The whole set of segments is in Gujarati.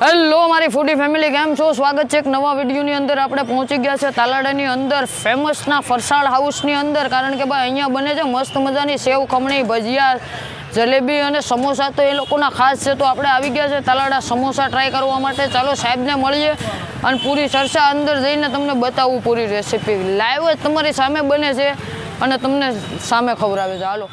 હેલો મારી ફૂડી ફેમિલી કેમ છો? સ્વાગત છે એક નવા વિડીયોની અંદર. આપણે પહોંચી ગયા છે તાલાડાની અંદર ફેમસના ફરસાળ હાઉસની અંદર. કારણ કે ભાઈ, અહીંયા બને છે મસ્ત મજાની સેવ, ખમણી, ભજીયા, જલેબી અને સમોસા તો એ લોકોના ખાસ છે. તો આપણે આવી ગયા છે તાલાડા સમોસા ટ્રાય કરવા માટે. ચાલો સાહેબને મળીએ અને પૂરી ચર્ચા અંદર જઈને તમને બતાવું પૂરી રેસીપી લાઈવ જ તમારી સામે બને છે અને તમને સામે ખવડાવે છે. હાલો.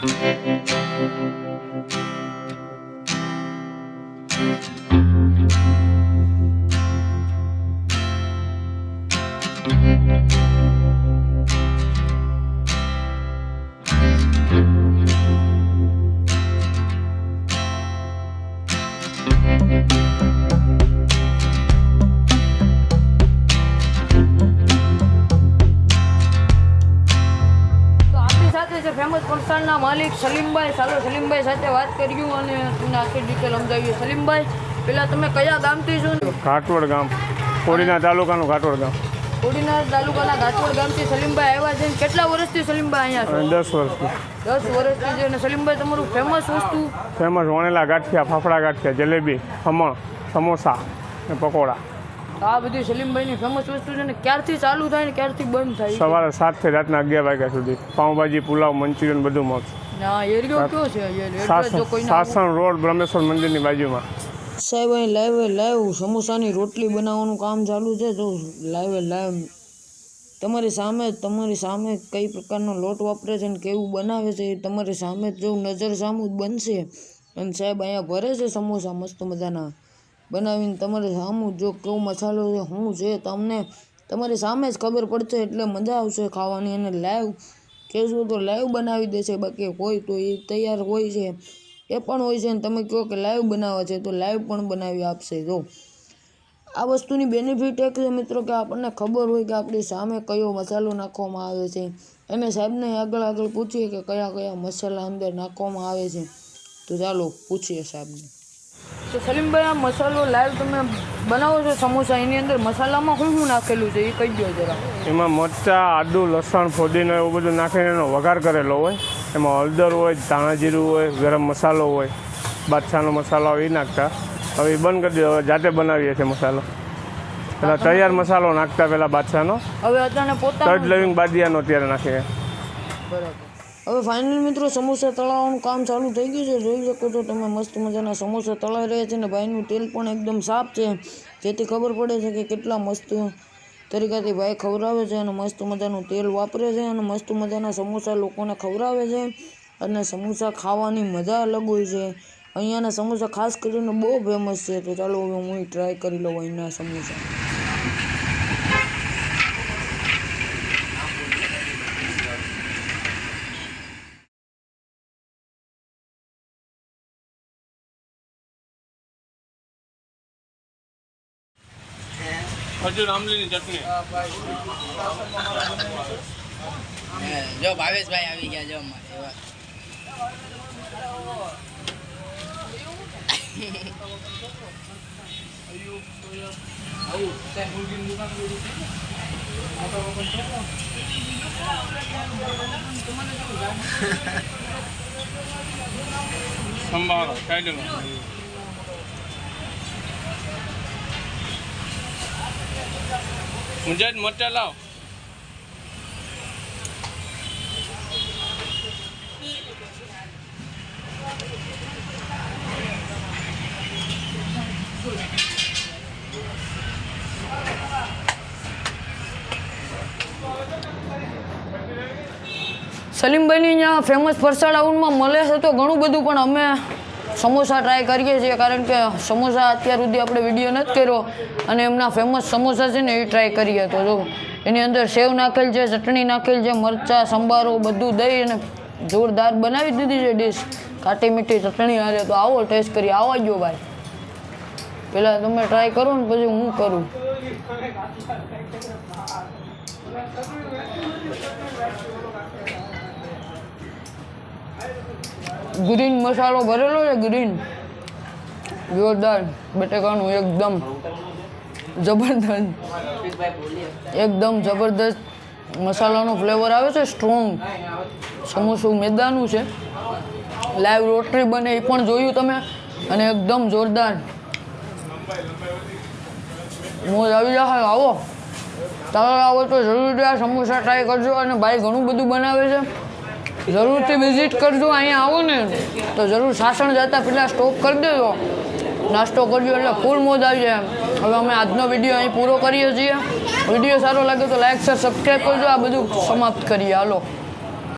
સાથે છે માલિક સલીમભાઈ ચાલો સલીમભાઈ સાથે વાત કર્યું અને તમને આખી ડિટેલ સમજાવીએ. સલીમભાઈ પહેલાં તમે કયા ગામથી છો? ઘાટવડ ગામ કોડીના તાલુકાનું ઘાટવડ ગામ. કોડીનાર તાલુકાના ઘાટોડ ગામથી સલીમભાઈ આવ્યા છે. અને કેટલા વર્ષથી સલીમભાઈ અહીંયા અને છો? દસ વર્ષથી. દસ વર્ષથી છે અને સલીમભાઈ તમારું ફેમસ વસ્તુ? ફેમસ વણેલા ગાંઠિયા ફાફડા ગાંઠિયા જલેબી ખમણ સમોસા ને પકોડા. આ બધી સલીમભાઈની ફેમસ વસ્તુ છે ને ક્યારથી ચાલુ થાય ને ક્યારથી બંધ થાય સવારે સાતથી રાતના અગિયાર વાગ્યા સુધી પાઉંભાજી પુલાવ મંચુરિયન બધું મળશે. ના એરિયો કયો છે? સાસણ જો કોઈને સાસણ રોડ બ્રહ્મેશ્વર મંદિરની બાજુમાં. સાહેબ અહીં લાઈવ લાઈવ સમોસાની રોટલી બનાવવાનું કામ ચાલુ છે. તો લાઈવે લાઈવ તમારી સામે તમારી સામે કઈ પ્રકારનો લોટ વાપરે છે અને કેવું બનાવે છે એ તમારી સામે જ જો નજર સામું બનશે. અને સાહેબ અહીંયા ભરે છે સમોસા મસ્ત મજાના. બનાવીને તમારે સામું જો કેવો મસાલો છે, શું છે, તમને તમારી સામે જ ખબર પડશે એટલે મજા આવશે ખાવાની અને લાઈવ કહેશું તો લાઈવ બનાવી દેશે, બાકી હોય તો એ તૈયાર હોય છે. એ પણ હોય છે અને તમે કહો કે લાઈવ બનાવે છે તો લાઈવ પણ બનાવી આપશે, જો. આ વસ્તુની બેનિફિટ એક છે મિત્રો કે આપણને ખબર હોય કે આપણી સામે કયો મસાલો નાખવામાં આવે છે. અને સાહેબને આગળ આગળ પૂછીએ કે કયા કયા મસાલા અંદર નાખવામાં આવે છે. તો ચાલો પૂછીએ સાહેબને. તો સલીમભાઈ આ મસાલો લાઈવ તમે બનાવો છો સમોસા એની અંદર મસાલામાં શું શું નાખેલું છે એ કહી દો જરા. એમાં મરચાં આદુ લસણ ફોદીનો એવું બધું નાખીને એનો વઘાર કરેલો હોય. એમાં હળદર હોય ધાણાજીરું હોય ગરમ મસાલો હોય બાદશાહનો મસાલો હોય એ નાખતા. હવે એ બંધ કરી દીધો હવે જાતે બનાવીએ છીએ મસાલો. પેલા તૈયાર મસાલો નાખતા પહેલાં બાદશાહનો. હવે અત્યારે પોતા તજ લવિંગ બાદિયાનો અત્યારે નાખીએ. બરાબર. હવે ફાઇનલ મિત્રો સમોસા તળાવવાનું કામ ચાલુ થઈ ગયું છે. જોઈ શકો છો તમે મસ્ત મજાના સમોસા તળાઈ રહ્યા છે અને ભાઈનું તેલ પણ એકદમ સાફ છે. જેથી ખબર પડે છે કે કેટલા મસ્ત તરીકાથી ભાઈ ખવડાવે છે અને મસ્ત મજાનું તેલ વાપરે છે અને મસ્ત મજાના સમોસા લોકોને ખવડાવે છે અને સમોસા ખાવાની મજા અલગ હોય છે. અહીંયાના સમોસા ખાસ કરીને બહુ ફેમસ છે. તો ચાલો હવે હું ટ્રાય કરી લઉં અહીંના સમોસા. હજુ આમલીની ચટણી જો ભાવેશભાઈ આવી ગયા જો અમારે એવા સંભાળો સાઈડમાં મુંજાજ મોટા લાવ. સલીમભાઈની અહીંયા ફેમસ ફરસાણ આઉટમાં મળે છે તો ઘણું બધું, પણ અમે સમોસા ટ્રાય કરીએ છીએ કારણ કે સમોસા અત્યાર સુધી આપણે વીડિયો નથી કર્યો અને એમના ફેમસ સમોસા છે ને એ ટ્રાય કરીએ તો જો, એની અંદર સેવ નાખેલ છે, ચટણી નાખેલ છે, મરચાં, સંભારો, બધું દહીં અને જોરદાર બનાવી દીધી છે ડીશ ખાટી મીઠી ચટણી હારે. તો આવો ટેસ્ટ કરી આવો જો ભાઈ. પહેલાં તમે ટ્રાય કરો ને પછી હું કરું. ગ્રીન મસાલો ભરેલો છે ગ્રીન જોરદાર બટેકાનું એકદમ જબરદસ્ત એકદમ જબરદસ્ત મસાલાનો ફ્લેવર આવે છે સ્ટ્રોંગ સમોસું મેદાનું છે. લાઈવ રોટરી બને એ પણ જોયું તમે, અને એકદમ જોરદાર. મોજ આવી જશે આવો. તમે આવો તો જરૂરી સમોસા ટ્રાય કરજો, અને ભાઈ ઘણું બધું બનાવે છે. જરૂરથી વિઝિટ કરજો, અહીંયા આવો ને. તો જરૂર સાસણ જતા પહેલાં સ્ટોપ કરી દેજો. નાસ્તો કરજો એટલે ફૂલ મોજ આવી જાય હવે અમે આજનો વીડિયો અહીં પૂરો કરીએ છીએ. વીડિયો સારો લાગે તો લાઈક શેર સબસ્ક્રાઈબ કરજો. આ બધું સમાપ્ત કરીએ. હાલો.